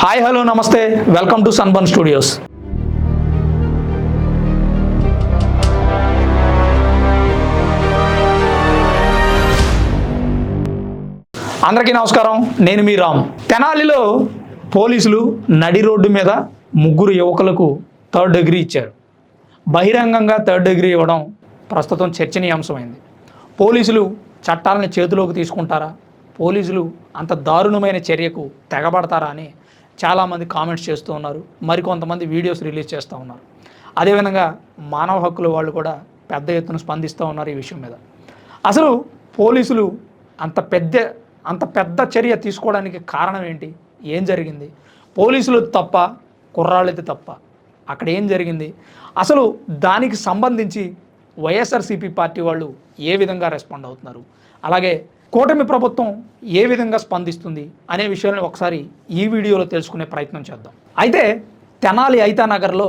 Hi hello నమస్తే. Welcome to Sunburn studios. అందరికీ నమస్కారం. నేను మీ రామ్. తెనాలిలో పోలీసులు నడి రోడ్డు మీద ముగ్గురు యువకులకు థర్డ్ డిగ్రీ ఇచ్చారు. బహిరంగంగా థర్డ్ డిగ్రీ ఇవ్వడం ప్రస్తుతం చర్చనీయాంశమైంది. పోలీసులు చట్టాలను చేతిలోకి తీసుకుంటారా? పోలీసులు అంత దారుణమైన చర్యకు తెగబడతారా అని చాలామంది కామెంట్స్ చేస్తూ ఉన్నారు. మరికొంతమంది వీడియోస్ రిలీజ్ చేస్తూ ఉన్నారు. అదేవిధంగా మానవ హక్కుల వాళ్ళు కూడా పెద్ద ఎత్తున స్పందిస్తూ ఉన్నారు ఈ విషయం మీద. అసలు పోలీసులు అంత పెద్ద అంత పెద్ద చర్య తీసుకోవడానికి కారణం ఏంటి? ఏం జరిగింది? పోలీసులు తప్ప కుర్రాళ్ళది తప్ప అక్కడ ఏం జరిగింది? అసలు దానికి సంబంధించి వైఎస్ఆర్సీపీ పార్టీ వాళ్ళు ఏ విధంగా రెస్పాండ్ అవుతున్నారు? అలాగే కూటమి ప్రభుత్వం ఏ విధంగా స్పందిస్తుంది అనే విషయాన్ని ఒకసారి ఈ వీడియోలో తెలుసుకునే ప్రయత్నం చేద్దాం. అయితే తెనాలి ఐతానగర్లో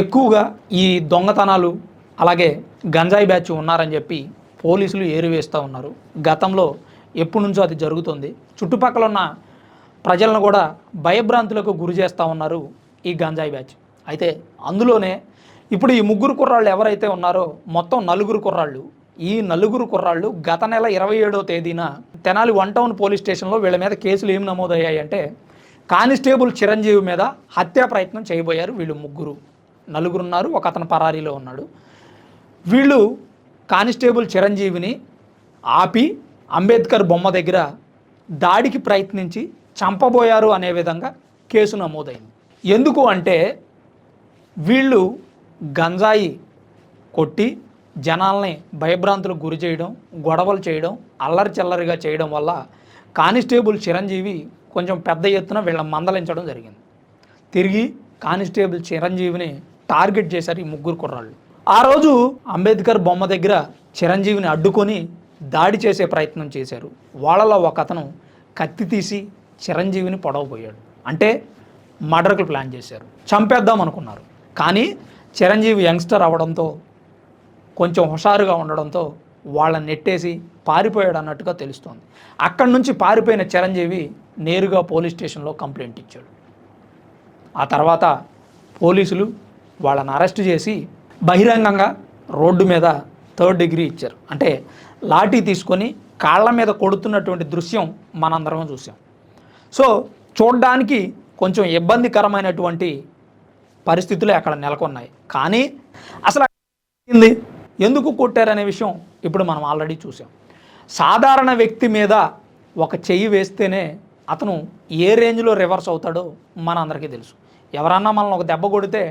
ఎక్కువగా ఈ దొంగతనాలు అలాగే గంజాయి బ్యాచ్ ఉన్నారని చెప్పి పోలీసులు ఏరివేస్తూ ఉన్నారు. గతంలో ఎప్పటి నుంచో అది జరుగుతుంది. చుట్టుపక్కల ఉన్న ప్రజలను కూడా భయభ్రాంతులకు గురి చేస్తూ ఉన్నారు ఈ గంజాయి బ్యాచ్. అయితే అందులోనే ఇప్పుడు ఈ ముగ్గురు కుర్రాళ్ళు ఎవరైతే ఉన్నారో మొత్తం నలుగురు కుర్రాళ్ళు ఈ నలుగురు కుర్రాళ్ళు గత నెల ఇరవై ఏడో తేదీన తెనాలి వన్ టౌన్ పోలీస్ స్టేషన్లో వీళ్ళ మీద కేసులు ఏం నమోదయ్యాయి అంటే కానిస్టేబుల్ చిరంజీవి మీద హత్యా ప్రయత్నం చేయబోయారు వీళ్ళు ముగ్గురు. నలుగురు ఉన్నారు ఒక అతను పరారీలో ఉన్నాడు. వీళ్ళు కానిస్టేబుల్ చిరంజీవిని ఆపి అంబేద్కర్ బొమ్మ దగ్గర దాడికి ప్రయత్నించి చంపబోయారు అనే విధంగా కేసు నమోదైంది. ఎందుకు అంటే వీళ్ళు గంజాయి కొట్టి జనాల్ని భయభ్రాంతులకు గురి చేయడం గొడవలు చేయడం అల్లరి చిల్లరిగా చేయడం వల్ల కానిస్టేబుల్ చిరంజీవి కొంచెం పెద్ద ఎత్తున వీళ్ళ మందలించడం జరిగింది. తిరిగి కానిస్టేబుల్ చిరంజీవిని టార్గెట్ చేశారు ఈ ముగ్గురు కుర్రాళ్ళు. ఆ రోజు అంబేద్కర్ బొమ్మ దగ్గర చిరంజీవిని అడ్డుకొని దాడి చేసే ప్రయత్నం చేశారు. వాళ్ళలో ఒక అతను కత్తి తీసి చిరంజీవిని పొడవబోయాడు. అంటే మర్డర్కి ప్లాన్ చేశారు. చంపేద్దాం అనుకున్నారు. కానీ చిరంజీవి యంగ్స్టర్ అవడంతో కొంచెం హుషారుగా ఉండడంతో వాళ్ళని నెట్టేసి పారిపోయాడు అన్నట్టుగా తెలుస్తోంది. అక్కడి నుంచి పారిపోయిన చిరంజీవి నేరుగా పోలీస్ స్టేషన్లో కంప్లైంట్ ఇచ్చాడు. ఆ తర్వాత పోలీసులు వాళ్ళని అరెస్ట్ చేసి బహిరంగంగా రోడ్డు మీద థర్డ్ డిగ్రీ ఇచ్చారు. అంటే లాఠీ తీసుకొని కాళ్ళ మీద కొడుతున్నటువంటి దృశ్యం మనందరం చూసాం. సో చూడడానికి కొంచెం ఇబ్బందికరమైనటువంటి పరిస్థితులు అక్కడ నెలకొన్నాయి. కానీ అసలు ఎందుకు కొట్టారనే విషయం ఇప్పుడు మనం ఆల్రెడీ చూసాం. సాధారణ వ్యక్తి మీద ఒక చెయ్యి వేస్తేనే అతను ఏ రేంజ్లో రివర్స్ అవుతాడో మన అందరికీ తెలుసు. ఎవరన్నా మనల్ని ఒక దెబ్బ కొడితే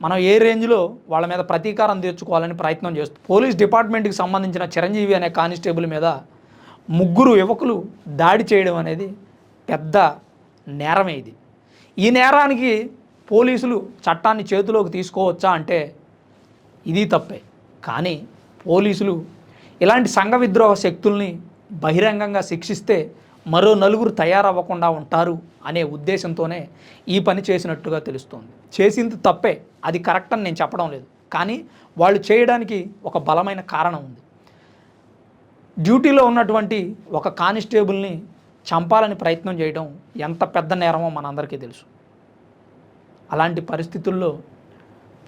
మనం ఏ రేంజ్లో వాళ్ళ మీద ప్రతీకారం తీర్చుకోవాలని ప్రయత్నం చేస్తాం పోలీస్ డిపార్ట్మెంట్కి సంబంధించిన చిరంజీవి అనే కానిస్టేబుల్ మీద ముగ్గురు యువకులు దాడి చేయడం అనేది పెద్ద నేరమే ఇది. ఈ నేరానికి పోలీసులు చట్టాన్ని చేతిలోకి తీసుకోవచ్చా అంటే ఇది తప్పే. కానీ పోలీసులు ఇలాంటి సంఘ విద్రోహ శక్తుల్ని బహిరంగంగా శిక్షిస్తే మరో నలుగురు తయారవ్వకుండా ఉంటారు అనే ఉద్దేశంతోనే ఈ పని చేసినట్టుగా తెలుస్తోంది. చేసింది తప్పే అది కరెక్ట్ అని నేను చెప్పడం లేదు. కానీ వాళ్ళు చేయడానికి ఒక బలమైన కారణం ఉంది. డ్యూటీలో ఉన్నటువంటి ఒక కానిస్టేబుల్ని చంపాలని ప్రయత్నం చేయడం ఎంత పెద్ద నేరమో మనందరికీ తెలుసు. అలాంటి పరిస్థితుల్లో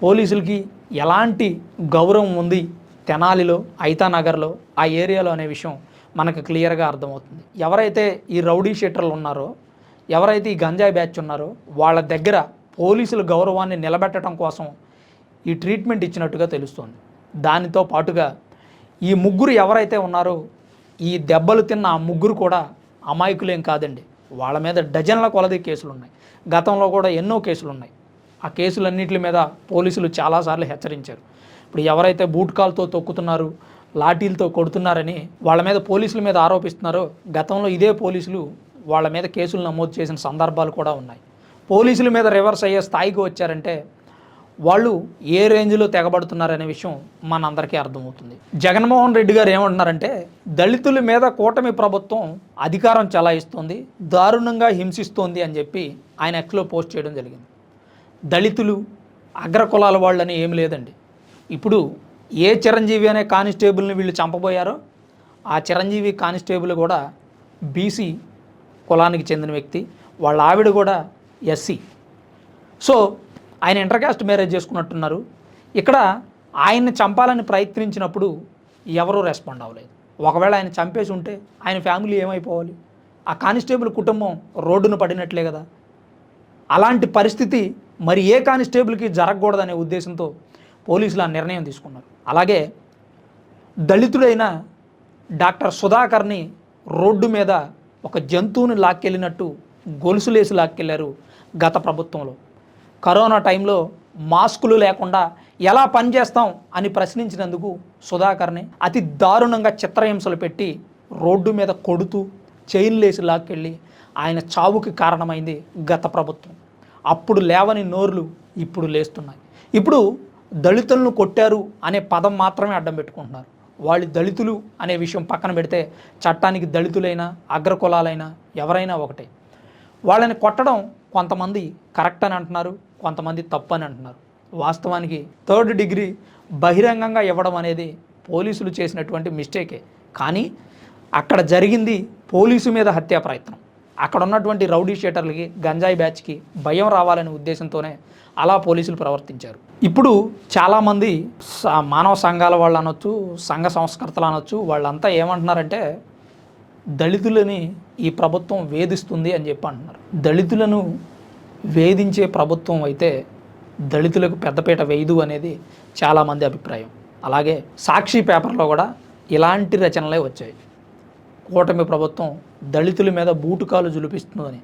పోలీసులకి ఎలాంటి గౌరవం ఉంది తెనాలిలో ఐతానగర్లో ఆ ఏరియాలో అనే విషయం మనకు క్లియర్గా అర్థమవుతుంది. ఎవరైతే ఈ రౌడీ షీటర్లు ఉన్నారో ఎవరైతే ఈ గంజాయి బ్యాచ్ ఉన్నారో వాళ్ళ దగ్గర పోలీసుల గౌరవాన్ని నిలబెట్టడం కోసం ఈ ట్రీట్మెంట్ ఇచ్చినట్టుగా తెలుస్తోంది. దానితో పాటుగా ఈ ముగ్గురు ఎవరైతే ఉన్నారో ఈ దెబ్బలు తిన్న ఆ ముగ్గురు కూడా అమాయకులేం కాదండి. వాళ్ళ మీద డజన్ల కొలది కేసులు ఉన్నాయి గతంలో కూడా ఎన్నో కేసులు ఉన్నాయి ఆ కేసులన్నింటి మీద పోలీసులు చాలాసార్లు హెచ్చరించారు. ఇప్పుడు ఎవరైతే బూట్ కాల్తో తొక్కుతున్నారు లాఠీలతో కొడుతున్నారని వాళ్ళ మీద పోలీసుల మీద ఆరోపిస్తున్నారో గతంలో ఇదే పోలీసులు వాళ్ళ మీద కేసులు నమోదు చేసిన సందర్భాలు కూడా ఉన్నాయి. పోలీసుల మీద రివర్స్ అయ్యే స్థాయికి వచ్చారంటే వాళ్ళు ఏ రేంజ్లో తెగబడుతున్నారనే విషయం మనందరికీ అర్థమవుతుంది. జగన్మోహన్ రెడ్డి గారు ఏమంటున్నారంటే దళితుల మీద కూటమి ప్రభుత్వం అధికారం చలాయిస్తోంది దారుణంగా హింసిస్తోంది అని చెప్పి ఆయన ఎక్స్లో పోస్ట్ చేయడం జరిగింది. దళితులు అగ్రకులాల వాళ్ళని ఏం లేదండి. ఇప్పుడు ఏ చిరంజీవి అనే కానిస్టేబుల్ని వీళ్ళు చంపబోయారో ఆ చిరంజీవి కానిస్టేబుల్ కూడా బీసీ కులానికి చెందిన వ్యక్తి వాళ్ళ ఆవిడ కూడా ఎస్సీ. సో ఆయన ఇంటర్కాస్ట్ మ్యారేజ్ చేసుకున్నట్టున్నారు. ఇక్కడ ఆయన్ని చంపాలని ప్రయత్నించినప్పుడు ఎవరూ రెస్పాండ్ అవ్వలేదు. ఒకవేళ ఆయన చంపేసి ఉంటే ఆయన ఫ్యామిలీ ఏమైపోవాలి? ఆ కానిస్టేబుల్ కుటుంబం రోడ్డున పడినట్లే కదా. అలాంటి పరిస్థితి మరి ఏ కానిస్టేబుల్కి జరగకూడదనే ఉద్దేశంతో పోలీసులు ఆ నిర్ణయం తీసుకున్నారు. అలాగే దళితుడైన డాక్టర్ సుధాకర్ని రోడ్డు మీద ఒక జంతువుని లాక్కెళ్ళినట్టు గొలుసులేసి లాక్కెళ్ళారు గత ప్రభుత్వంలో. కరోనా టైంలో మాస్కులు లేకుండా ఎలా పనిచేస్తాం అని ప్రశ్నించినందుకు సుధాకర్ని అతి దారుణంగా చిత్రహింసలు పెట్టి రోడ్డు మీద కొడుతూ చైన్లేసి లాక్కెళ్ళి ఆయన చావుకి కారణమైంది గత ప్రభుత్వం. అప్పుడు లేవని నోర్లు ఇప్పుడు లేస్తున్నాయి. ఇప్పుడు దళితులను కొట్టారు అనే పదం మాత్రమే అడ్డం పెట్టుకుంటున్నారు. వాళ్ళు దళితులు అనే విషయం పక్కన పెడితే చట్టానికి దళితులైనా అగ్రకులాలైనా ఎవరైనా ఒకటే. వాళ్ళని కొట్టడం కొంతమంది కరెక్ట్ అని అంటున్నారు కొంతమంది తప్పు అని అంటున్నారు. వాస్తవానికి థర్డ్ డిగ్రీ బహిరంగంగా ఇవ్వడం అనేది పోలీసులు చేసినటువంటి మిస్టేకే. కానీ అక్కడ జరిగింది పోలీసు మీద హత్యా ప్రయత్నం. అక్కడ ఉన్నటువంటి రౌడీ షీటర్లకి గంజాయి బ్యాచ్కి భయం రావాలనే ఉద్దేశంతోనే అలా పోలీసులు ప్రవర్తించారు. ఇప్పుడు చాలామంది స- మానవ సంఘాల వాళ్ళు అనొచ్చు సంఘ సంస్కర్తలు అనొచ్చు వాళ్ళంతా ఏమంటున్నారంటే దళితులని ఈ ప్రభుత్వం వేధిస్తుంది అని చెప్పి అంటున్నారు. దళితులను వేధించే ప్రభుత్వం అయితే దళితులకు పెద్దపీట వేయదు అనేది చాలామంది అభిప్రాయం. అలాగే సాక్షి పేపర్లో కూడా ఇలాంటి రచనలే వచ్చాయి. కూటమి ప్రభుత్వం దళితుల మీద బూటుకాలు జులిపిస్తుందని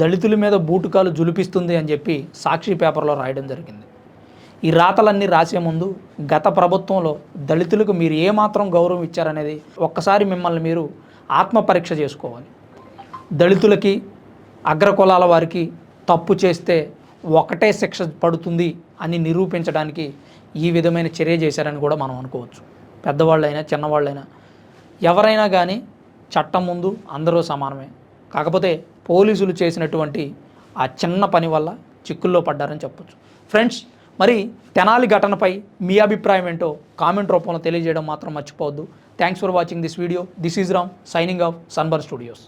దళితుల మీద బూటుకాలు జులిపిస్తుంది అని చెప్పి సాక్షి పేపర్లో రాయడం జరిగింది. ఈ రాతలన్నీ రాసే ముందు గత ప్రభుత్వంలో దళితులకు మీరు ఏమాత్రం గౌరవం ఇచ్చారనేది ఒక్కసారి మిమ్మల్ని మీరు ఆత్మపరీక్ష చేసుకోవాలి. దళితులకి అగ్రకులాల వారికి తప్పు చేస్తే ఒకటే శిక్ష పడుతుంది అని నిరూపించడానికి ఈ విధమైన చర్య చేశారని కూడా మనం అనుకోవచ్చు. పెద్దవాళ్ళైనా చిన్నవాళ్ళైనా ఎవరైనా కానీ చట్టం ముందు అందరూ సమానమే. కాకపోతే పోలీసులు చేసినటువంటి ఆ చిన్న పని వల్ల చిక్కుల్లో పడ్డారని చెప్పొచ్చు. ఫ్రెండ్స్ మరి తెనాలి ఘటనపై మీ అభిప్రాయం ఏంటో కామెంట్ రూపంలో తెలియజేయడం మాత్రం మర్చిపోవద్దు. Thanks for watching this video this is Ram signing off Sunburn studios